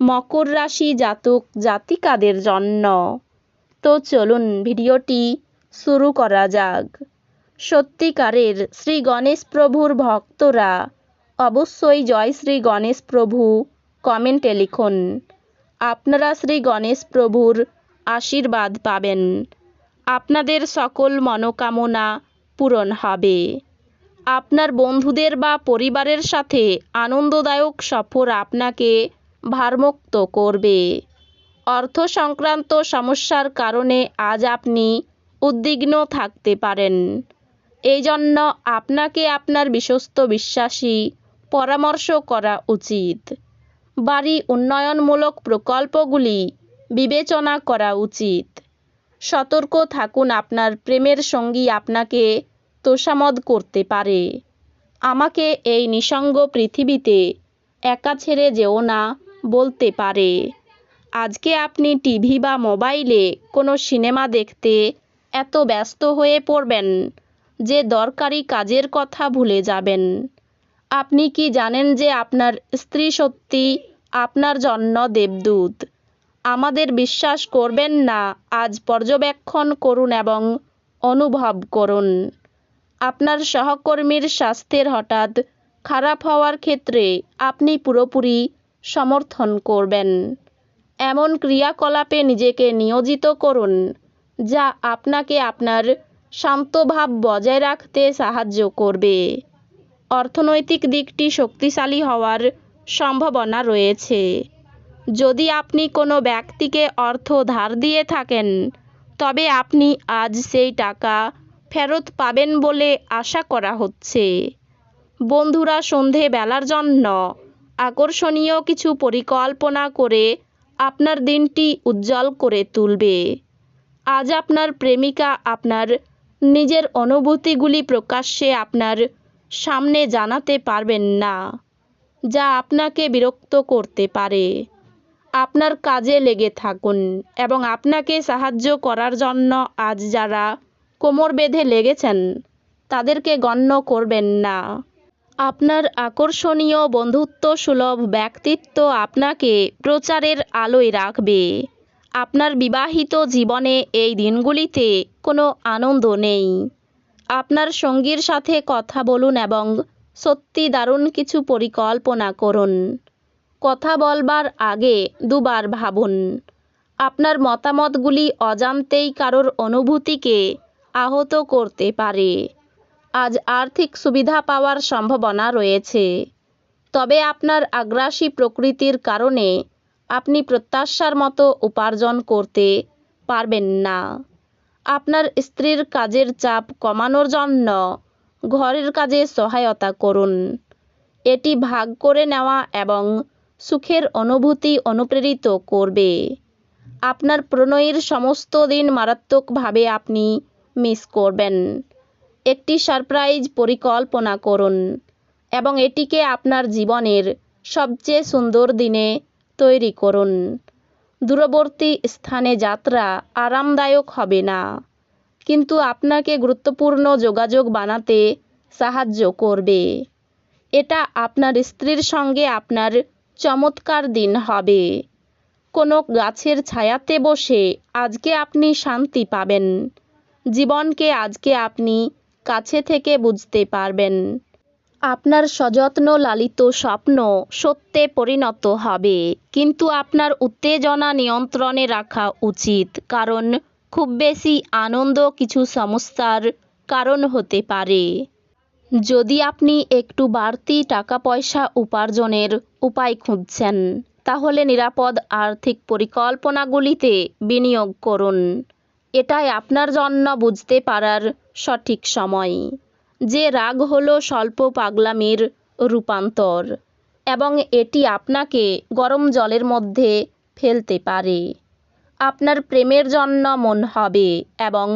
মকর রাশি জাতক জাতিকাদের জন্য। তো চলুন ভিডিওটি শুরু করা যাক। সত্যিকারের শ্রী গণেশ প্রভুর ভক্তরা অবশ্যই জয় শ্রী গণেশ প্রভু কমেন্টে লিখুন। আপনারা শ্রী গণেশ প্রভুর আশীর্বাদ পাবেন। আপনাদের সকল মনোকামনা পূরণ হবে। আপনার বন্ধুদের বা পরিবারের সাথে আনন্দদায়ক সফর আপনাকে ভারমুক্ত করবে। অর্থ সংক্রান্ত সমস্যার কারণে আজ আপনি উদ্বিগ্ন থাকতে পারেন। এই জন্য আপনাকে আপনার বিশ্বস্ত বিশ্বাসী পরামর্শ করা উচিত। বাড়ি উন্নয়নমূলক প্রকল্পগুলি বিবেচনা করা উচিত। সতর্ক থাকুন আপনার প্রেমের সঙ্গী আপনাকে তোষামদ করতে পারে। আমাকে এই নিসঙ্গ পৃথিবীতে একা ছেড়ে যেও না। বলতে পারে। আজকে আপনি টিভি বা মোবাইলে কোনো সিনেমা দেখতে এত ব্যস্ত হয়ে পড়বেন যে দরকারি কাজের কথা ভুলে যাবেন। আপনি কি জানেন যে আপনার স্ত্রী সত্যি আপনার জন্য দেবদূত? আমাদের বিশ্বাস করবেন না, আজ পর্যবেক্ষণ করুন এবং অনুভব করুন। আপনার সহকর্মীর স্বাস্থ্যের হঠাৎ খারাপ হওয়ার ক্ষেত্রে আপনি পুরোপুরি সমর্থন করবেন। এমন ক্রিয়াকলাপে নিজেকে নিয়োজিত করুন, যা আপনাকে আপনার শান্তভাব বজায় রাখতে সাহায্য করবে। অর্থনৈতিক দিকটি শক্তিশালী হওয়ার সম্ভাবনা রয়েছে। যদি আপনি কোনো ব্যক্তিকে অর্থ ধার দিয়ে থাকেন, তবে আপনি আজ সেই টাকা ফেরত পাবেন বলে আশা করা হচ্ছে। বন্ধুরা সন্ধে বেলার জন্য আকর্ষণীয় কিছু পরিকল্পনা করে আপনার দিনটি উজ্জ্বল করে তুলবে। আজ আপনার প্রেমিকা আপনার নিজের অনুভূতিগুলি প্রকাশ্যে আপনার সামনে জানাতে পারবেন না, যা আপনাকে বিরক্ত করতে পারে। আপনার কাজে লেগে থাকুন এবং আপনাকে সাহায্য করার জন্য আজ যারা কোমর বেঁধে লেগেছেন, তাদেরকে গণ্য করবেন না। আপনার আকর্ষণীয় বন্ধুত্ব সুলভ ব্যক্তিত্ব আপনাকে প্রচারের আলোয় রাখবে। আপনার বিবাহিত জীবনে এই দিনগুলিতে কোনো আনন্দ নেই। আপনার সঙ্গীর সাথে কথা বলুন এবং সত্যি দারুণ কিছু পরিকল্পনা করুন। কথা বলবার আগে দুবার ভাবুন। আপনার মতামতগুলি অজান্তেই কারোর অনুভূতিকে আহত করতে পারে। আজ আর্থিক সুবিধা পাওয়ার সম্ভাবনা রয়েছে। তবে আপনার আগ্রাসী প্রকৃতির কারণে আপনি প্রত্যাশার মতো উপার্জন করতে পারবেন না। আপনার স্ত্রীর কাজের চাপ কমানোর জন্য ঘরের কাজে সহায়তা করুন। এটি ভাগ করে নেওয়া এবং সুখের অনুভূতি অনুপ্রেরিত করবে। আপনার প্রণয়ের সমস্ত দিন মারাত্মকভাবে আপনি মিস করবেন। একটি সারপ্রাইজ পরিকল্পনা করুন এবং এটিকে আপনার জীবনের সবচেয়ে সুন্দর দিনে তৈরি করুন। দূরবর্তী স্থানে যাত্রা আরামদায়ক হবে না, কিন্তু আপনাকে গুরুত্বপূর্ণ যোগাযোগ বানাতে সাহায্য করবে। এটা আপনার স্ত্রীর সঙ্গে আপনার চমৎকার দিন হবে। কোনো গাছের ছায়াতে বসে আজকে আপনি শান্তি পাবেন। জীবনকে আজকে আপনি কাছে থেকে বুঝতে পারবেন। আপনার সযত্ন লালিত স্বপ্ন সত্যে পরিণত হবে। কিন্তু আপনার উত্তেজনা নিয়ন্ত্রণে রাখা উচিত, কারণ খুব বেশি আনন্দ কিছু সমস্যার কারণ হতে পারে। যদি আপনি একটু বাড়তি টাকা পয়সা উপার্জনের উপায় খুঁজছেন, তাহলে নিরাপদ আর্থিক পরিকল্পনাগুলিতে বিনিয়োগ করুন। এটাই আপনার জন্য বুঝতে পারার সঠিক সময়। যে রাগ হলো স্বল্প পাগলামির রূপান্তর, এবং এটি আপনাকে গরম জলের মধ্যে ফেলতে পারে। আপনার প্রেমের জন্য মন হবে, এবং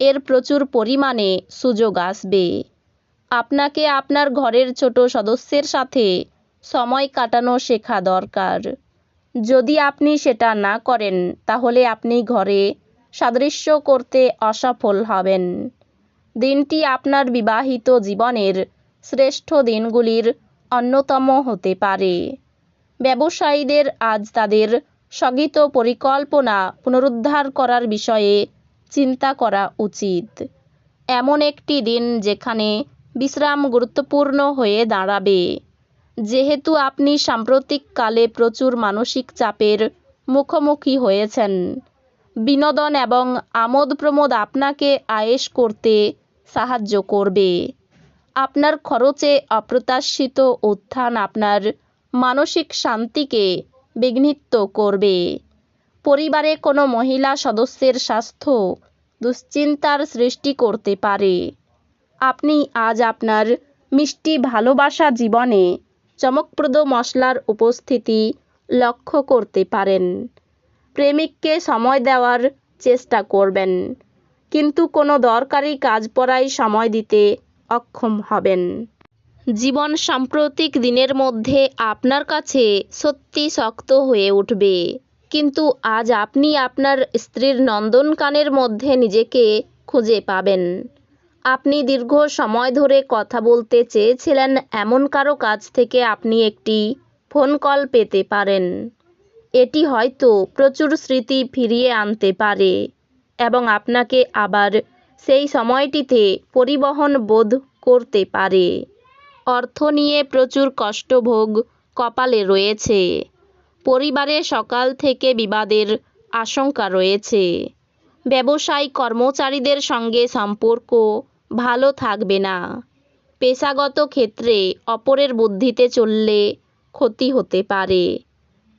এর প্রচুর পরিমাণে সুযোগ আসবে। আপনাকে আপনার ঘরের ছোট সদস্যের সাথে সময় কাটানো শেখা দরকার। যদি আপনি সেটা না করেন, তাহলে আপনি ঘরে সাদৃশ্য করতে অসফল হবেন। দিনটি আপনার বিবাহিত জীবনের শ্রেষ্ঠ দিনগুলির অন্যতম হতে পারে। ব্যবসায়ীদের আজ তাদের স্থগিত পরিকল্পনা পুনরুদ্ধার করার বিষয়ে চিন্তা করা উচিত। এমন একটি দিন যেখানে বিশ্রাম গুরুত্বপূর্ণ হয়ে দাঁড়াবে। যেহেতু আপনি সাম্প্রতিককালে প্রচুর মানসিক চাপের মুখোমুখি হয়েছেন বিনোদন এবং আমোদ প্রমোদ আপনাকে আয়েশ করতে সাহায্য করবে। আপনার খরচে অপ্রত্যাশিত উত্থান আপনার মানসিক শান্তিকে বিঘ্নিত করবে। পরিবারে কোনো মহিলা সদস্যের স্বাস্থ্য দুশ্চিন্তার সৃষ্টি করতে পারে। আপনি আজ আপনার মিষ্টি ভালোবাসা জীবনে চমকপ্রদ মশলার উপস্থিতি লক্ষ্য করতে পারেন। প্রেমিককে সময় দেওয়ার চেষ্টা করবেন। কিন্তু কোনো দরকারি কাজ পড়ায় সময় দিতে অক্ষম হবেন। জীবন সাম্প্রতিক দিনের মধ্যে আপনার কাছে সত্যি শক্ত হয়ে উঠবে। কিন্তু আজ আপনি আপনার স্ত্রীর নন্দনকানের মধ্যে নিজেকে খুঁজে পাবেন। আপনি দীর্ঘ সময় ধরে কথা বলতে চেয়েছিলেন এমন কারও কাছ থেকে আপনি একটি ফোন কল পেতে পারেন। এটি হয়তো প্রচুর স্মৃতি ফিরিয়ে আনতে পারে এবং আপনাকে আবার সেই সময়টিতে পরিবহন বোধ করতে পারে। অর্থ নিয়ে প্রচুর কষ্টভোগ কপালে রয়েছে। পরিবারে সকাল থেকে বিবাদের আশঙ্কা রয়েছে। ব্যবসায়ী কর্মচারীদের সঙ্গে সম্পর্ক ভালো থাকবে না। পেশাগত ক্ষেত্রে অপরের বুদ্ধিতে চললে ক্ষতি হতে পারে।